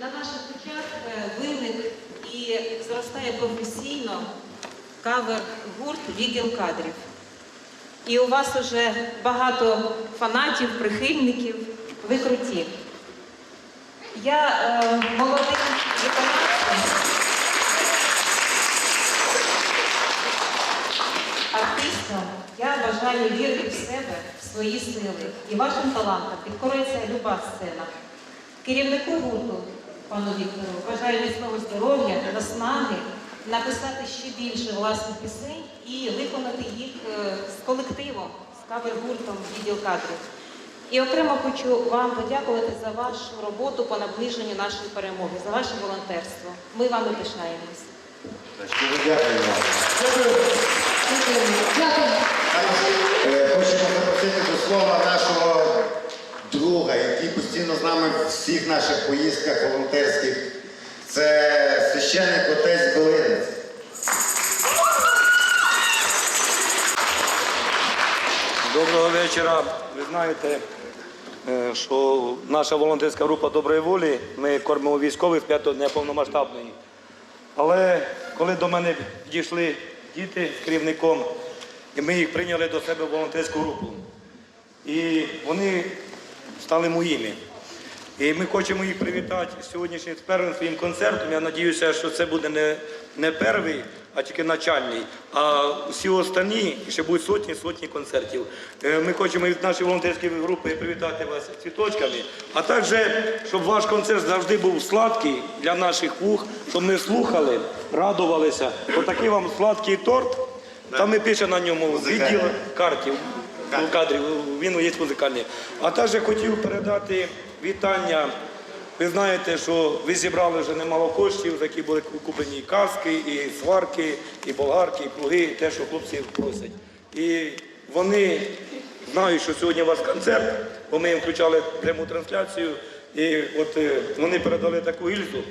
На наших очах е, виник і зростає професійно кавер-гурт відділ кадрів. І у вас уже багато фанатів, прихильників. Ви круті. Я е, молодим виконавцем, артистом, я бажаю вірити в себе, в свої сили і вашим талантам підкориться люба сцена. Керівнику гурту, пану Віктору, бажаю міцного здоров'я, наснаги, написати ще більше власних пісень і виконати їх е, з колективом, з кавер-гуртом відділ кадрів. І окремо хочу вам подякувати за вашу роботу по наближенню нашої перемоги, за ваше волонтерство. Ми вами пишаємось. Щиро дякую вам. Дякую. Е, Хочемо запросити до слова постійно з нами в всіх наших поїздках волонтерських. Це священник отець Белинець. Доброго вечора. Ви знаєте, е, що наша волонтерська група доброї волі, ми кормимо військових п'ятого дня повномасштабної. Але коли до мене дійшли діти з керівником, і ми їх прийняли до себе в волонтерську групу. І вони стали моїми. І ми хочемо їх привітати сьогоднішнім першим своїм концертом. Я сподіваюся, що це буде не, не перший, а тільки начальний. А всі останні ще будуть сотні сотні концертів. Е, Ми хочемо від нашої волонтерської групи привітати вас цвіточками, а також, щоб ваш концерт завжди був сладкий для наших вух, щоб ми слухали, радувалися. Отакий вам сладкий торт. Там ми пише на ньому відділ картів у кадрів, він є музикальний. А також хотів передати вітання. Ви знаєте, що ви зібрали вже немало коштів, за які були куплені і каски, і сварки, і болгарки, і плуги, і те, що хлопці просять. І вони знають, що сьогодні у вас концерт, бо ми їм включали пряму трансляцію. І от е, вони передали таку гільзу,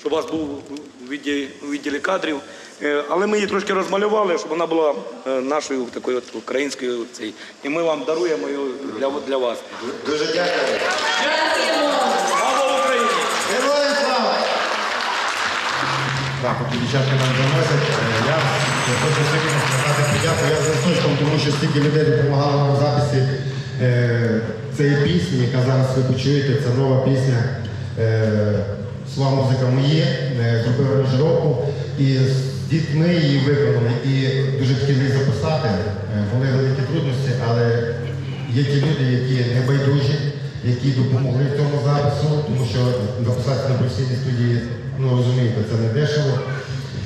щоб у вас був у відділі, у відділі кадрів. Е, Але ми її трошки розмалювали, щоб вона була е, нашою такою от українською. Цей. І ми вам даруємо її для, для вас. Дуже дякую. Слава Україні! Героям слава! Так, поки дівчатка нам заносять, е, я хочу сьогодні сказати подяку. Я з листочком, тому що стільки людей допомагало нам в записі е, цієї пісні, яка зараз ви почуєте, це нова пісня Слава музика моє, е, зробив аранжировку і з дітьми її виконали. І дуже хотіли її записати. Е, були великі трудності, але є ті люди, які не байдужі, які допомогли цьому запису, тому що записати на професійній студії, ну розумієте, це не дешево.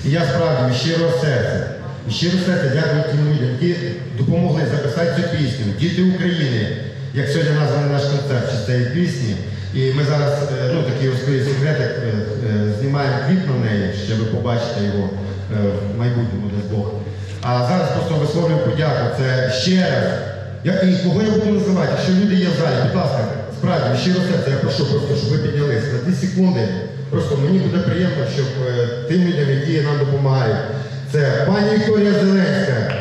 І я справді серця, від щирого серця дякую тим людям, які допомогли записати цю пісню. Діти України, як сьогодні названий наш концерт з цієї пісні. І ми зараз, е, ну такий розкрию секретик, е, е, знімаємо кліп на неї, щоб ви побачите його в майбутньому десь Бог. А зараз просто висловлюю подяку. Це ще раз. Я, і кого я буду називати? Якщо люди є в залі, будь ласка, справді, щиро серця, я прошу просто, щоб ви піднялися на 2 секунди. Просто мені буде приємно, щоб тим людям, які нам допомагають. Це пані Вікторія Зеленська.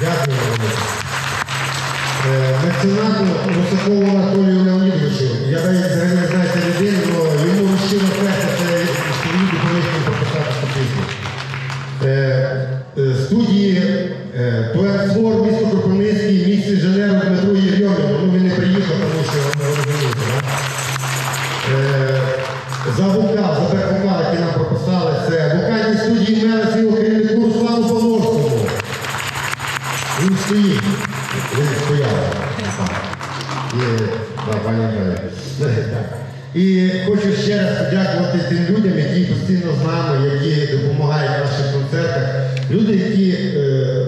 Дякую. Меценату Русакову Анатолію Леонідовичу. Я навіть взагалі не знаю цю людину, але йому серця це що допоміг мені прописати статистику. Е, е, студії е, Туерфор, місто Кропивницький, місто інженеру Дмитру Єрьоміну. Ну він не приїхав, тому що розумієте. Да? Подякувати тим людям, які постійно з нами, які допомагають в наших концертах. Люди, які е,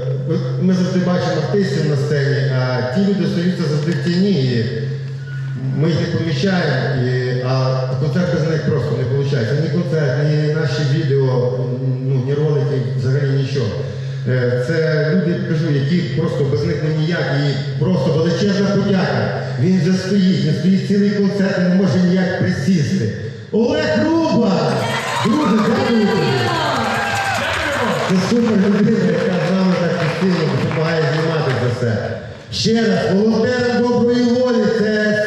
ми- завжди бачимо артистів на сцені, а ті люди стаються завжди в тіні. І ми їх не помічаємо, і, а концерт без них просто не виходить. Ні концерт, ні наші відео, ну, ні ролики, взагалі нічого. Е, Це люди, кажу, які просто без них не ніяк, і просто величезна подяка. Він вже стоїть, він стоїть цілий концерт, не може ніяк присісти. Олег Руба! Друже, дякую! Це супер людина, яка з нами так постійно допомагає знімати це все. Ще раз, волонтерам доброї волі, це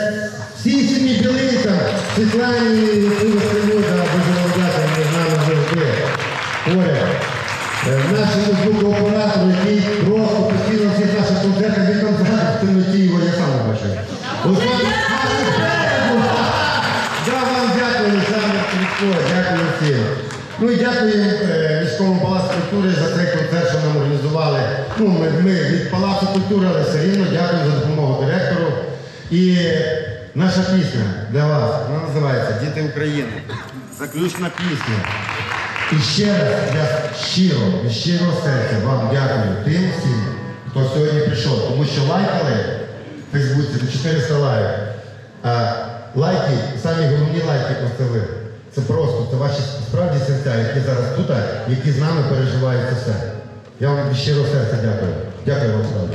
всі сім'ї білицям, Світлані Василюка, дуже дякую, ми з нами завжди поряд. Е, Нашому звукооператору, який просто постійно всіх наших концертах, він там зараз в темноті його, я сам бачив. Ось Ну і дякую е, міському палацу культури за цей концерт, що нам організували. Ну, ми, ми від Палацу культури, але все рівно дякую за допомогу директору. І наша пісня для вас, вона називається Діти України. Заключна пісня. І ще раз я щиро, від щирого серця вам дякую тим всім, хто сьогодні прийшов, тому що лайкали в Фейсбуці до 400 лайк. А лайки, самі головні лайки поставили. Це просто, це ваші справді серця, які зараз тут, які з нами переживають це все. Я вам від щирого серця дякую. Дякую вам справді.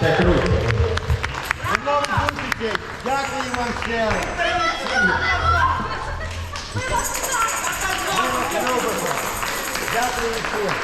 Це круто. До нових. Дякую вам ще раз. Ми. Дякую всім.